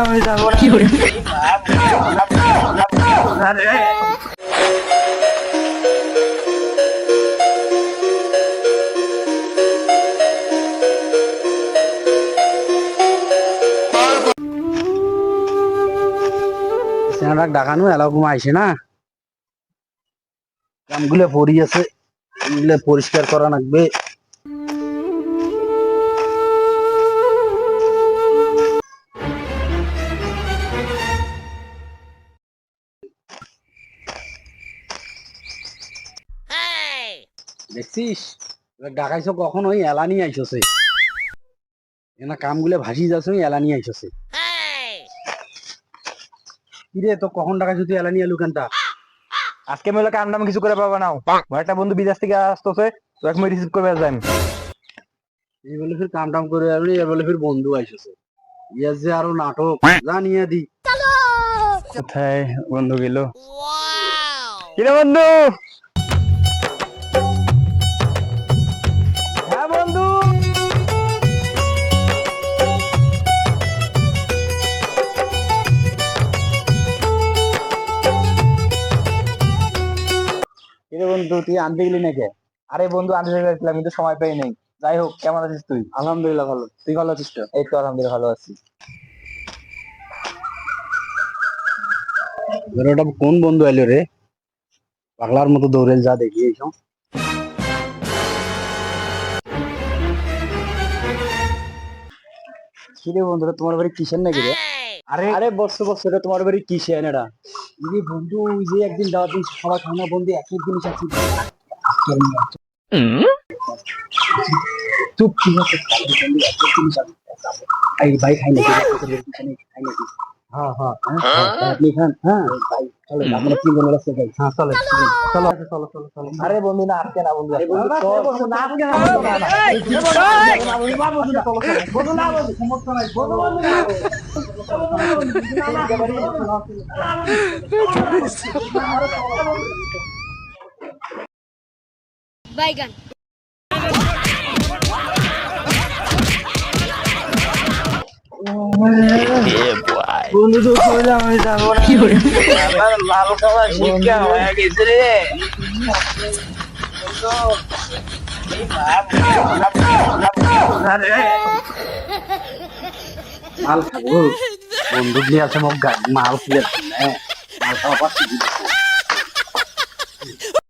আমি যাব এলাকম আইসে না কামগুলো পড়ি আছে পরিষ্কার করা লাগবে দেখছিস? ডাকাইছো কখন? ওই এলানি আইসছে। এনা কামগুলো ভাসি যাচ্ছে ওই এলানি আইসছে। কিরে তো কখন ডাকাইছো তুই এলানি আলু কেনটা? আজকে মেলে কাম টাম কিছু করে পাবা নাও। আমার একটা বন্ধু বিদেশ থেকে আসতেছে তো এক রিসিভ করবে যাই এই বলে ফির কাম টাম করে আসবি এ বলে ফির বন্ধু আইসছে। ইয়া যে আরও নাটক জানিয়ে দি। কোথায় বন্ধু গেল? কিরে বন্ধু? বন্ধু তুই আনতে গেলি নাকি? আরে বন্ধু আনতে গেছিলাম কিন্তু সময় পাই নাই। যাই হোক কেমন আছিস তুই? আলহামদুলিল্লাহ ভালো। তুই ভালো আছিস তো? এই তো আলহামদুলিল্লাহ ভালো আছি। ওটা কোন বন্ধু আইলো রে? পাগলার মতো দৌড়ে যা দেখি এইসব কিরে বন্ধুরা তোমার বাড়ি কিসের নাকি রে? আরে আরে বসো বসো এটা তোমার বাড়ি কিসে এটা এই বন্ধু ওই যে একদিন দাওয়াত দিন সবাই খানা বন্ধু এক জিনিস আছে চুপ ঠিক আছে এই ভাই খাই নাকি হ্যাঁ হ্যাঁ হ্যাঁ, আপনি খান হ্যাঁ ভাই চলো আমরা তিনজন রাস্তা যাই হ্যাঁ চলো চলো চলো চলো চলো আরে বন্ধু না আজকে না বন্ধু আজকে বন্ধু না আজকে না বন্ধু না বন্ধু না বন্ধু না বন্ধু সমস্যা নাই বন্ধু বন্ধু না বাইগান বন্ধু তো আমি যাব না। আমার লাল খাওয়া শিক্ষা হয়ে গেছে রে। মাল খাব। বন্ধু দিয়ে আছে মোক মাল খুলে মাল খাওয়া পাচ্ছি।